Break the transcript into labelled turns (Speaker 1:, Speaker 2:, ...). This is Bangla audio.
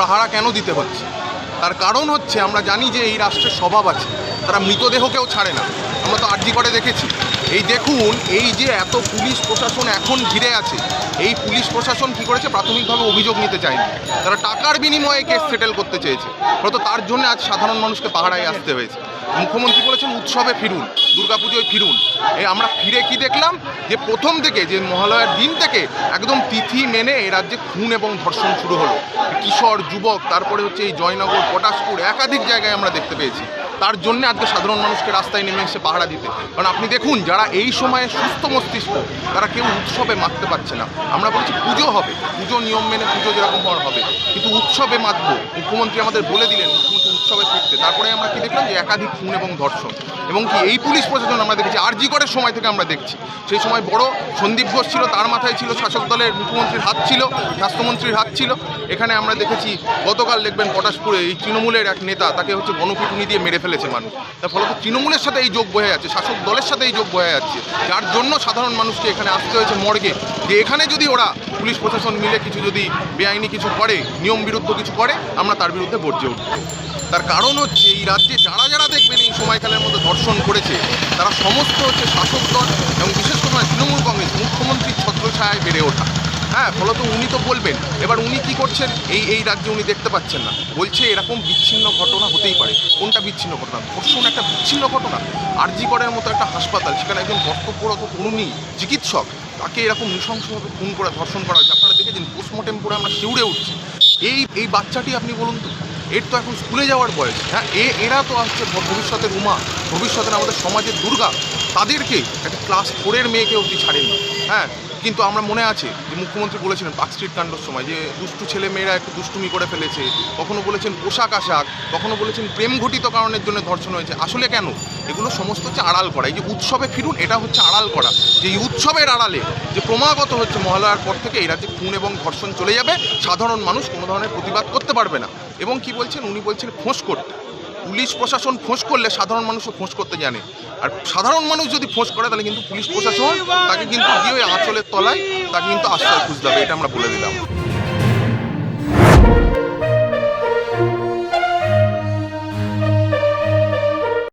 Speaker 1: পাহারা কেন দিতে হচ্ছে? তার কারণ হচ্ছে আমরা জানি যে এই রাষ্ট্রের স্বভাব আছে। তারা মৃতদেহকেও ছাড়ে না। আমরা তো আর্জি করে দেখেছি। এই দেখুন, এই যে এত পুলিশ প্রশাসন এখন ঘিরে আছে, এই পুলিশ প্রশাসন কি করেছে? প্রাথমিকভাবে অভিযোগ নিতে চায়নি। তারা টাকার বিনিময়ে কেস সেটেল করতে চেয়েছে। হয়তো তার জন্য আজ সাধারণ মানুষকে পাহাড়ায় আসতে হয়েছে। মুখ্যমন্ত্রী বলেছেন উৎসবে ফিরুন, দুর্গাপুজোয় ফিরুন। এই আমরা ফিরে কি দেখলাম? যে প্রথম থেকে, যে মহালয়ার দিন থেকে একদম তিথি মেনে এ রাজ্যে খুন এবং ধর্ষণ শুরু হলো। কিশোর, যুবক, তারপরে হচ্ছে এই জয়নগর, পটাশপুর, একাধিক জায়গায় আমরা দেখতে পেয়েছি। তার জন্য আজকে সাধারণ মানুষকে রাস্তায় নেমে এসে পাহারা দিতে। কারণ আপনি দেখুন, যারা এই সময়ে সুস্থ মস্তিষ্ক, তারা কেউ উৎসবে মাততে পারছে না। আমরা বলছি পুজো হবে, পুজো নিয়ম মেনে পুজো যেরকম হওয়ার হবে। কিন্তু উৎসবে মাতব, মুখ্যমন্ত্রী আমাদের বলে দিলেন, মুখ্যমন্ত্রী উৎসবে ফিরতে। তারপরে আমরা কি দেখলাম যে একাধিক খুন এবং ধর্ষণ। এবং কি এই পুলিশ প্রশাসন আমরা দেখেছি আরজি করের সময় থেকে আমরা দেখছি। সেই সময় বড় সন্দীপ ঘোষ ছিল, তার মাথায় ছিল শাসক দলের মুখ্যমন্ত্রীর হাত ছিল, স্বাস্থ্যমন্ত্রীর হাত ছিল। এখানে আমরা দেখেছি গতকাল দেখবেন পটাশপুরে এই তৃণমূলের এক নেতা তাকে হচ্ছে গণপিটুনি দিয়ে মেরে ফেলেছে মানুষ। তার ফলত তৃণমূলের সাথে এই যোগ বয়ে যাচ্ছে, শাসক দলের সাথে এই যোগ বয়ে যাচ্ছে। যার জন্য সাধারণ মানুষকে এখানে আসতে হয়েছে মর্গে। যে এখানে যদি ওরা পুলিশ প্রশাসন মিলে কিছু যদি বেআইনি কিছু করে, নিয়ম বিরুদ্ধ কিছু করে, আমরা তার বিরুদ্ধে গর্জে উঠব। তার কারণ হচ্ছে এই রাজ্যে যারা যারা দেখবেন এই সময়কালের মধ্যে ধর্ষণ করেছে, তারা সমস্ত হচ্ছে শাসক দল এবং বিশেষ করে তৃণমূল কংগ্রেস, মুখ্যমন্ত্রীর ছত্রছায় বেড়ে ওঠা। হ্যাঁ ফলত উনি তো বলবেন। এবার উনি কি করছেন? এই এই রাজ্যে উনি দেখতে পাচ্ছেন না। বলছে এরকম বিচ্ছিন্ন ঘটনা হতেই পারে। কোনটা বিচ্ছিন্ন ঘটনা? ধর্ষণ একটা বিচ্ছিন্ন ঘটনা। আরজি করের মতো একটা হাসপাতাল, সেখানে একজন কর্তব্যরত তরুণী, চিকিৎসক, তাকে এরকম নৃশংসভাবে খুন করে, ধর্ষণ করা হয়েছে। আপনারা দেখেছেন পোস্টমর্টেম করে আমরা শিউরে উঠছি। এই এই বাচ্চাটি আপনি বলুন তো, এর তো এখন স্কুলে যাওয়ার বয়স। হ্যাঁ এ, এরা তো ভ- ভবিষ্যতের উমা। ভবিষ্যতের আমাদের সমাজের দুর্গা। তাদেরকে একটা ক্লাস ফোরের মেয়েকে অবধি ছাড়েন। না হ্যাঁ কিন্তু আমরা মনে আছে যে মুখ্যমন্ত্রী বলেছিলেন পার্ক স্ট্রিট কাণ্ডর সময় যে দুষ্টু ছেলে মেয়েরা একটু দুষ্টুমি করে ফেলেছে, কখনো বলেছেন পোশাক আশাক, কখনো বলেছেন প্রেম ঘটিত কারণের জন্য ধর্ষণ হয়েছে। আসলে কেন? এগুলো সমস্ত হচ্ছে আড়াল করা। এই যে উৎসবে ফিরুন, এটা হচ্ছে আড়াল করা। যে এই উৎসবের আড়ালে যে ক্রমাগত হচ্ছে মহালয়ার পর থেকে এই রাজ্যে খুন এবং ধর্ষণ চলে যাবে, সাধারণ মানুষ কোনো ধরনের প্রতিবাদ করতে পারবে না। এবং কি বলছেন? উনি বলছেন ফোঁস করতে। পুলিশ প্রশাসন ফোঁস করলে সাধারণ মানুষও ফোঁস করতে জানে। আর সাধারণ মানুষ যদি ফোঁস করে, তাহলে কিন্তু পুলিশ প্রশাসন তাকে কিন্তু গিয়ে ওই আঁচলের তলায় তাকে কিন্তু আশ্রয় খুঁজতে হবে, এটা আমরা বলে দিলাম।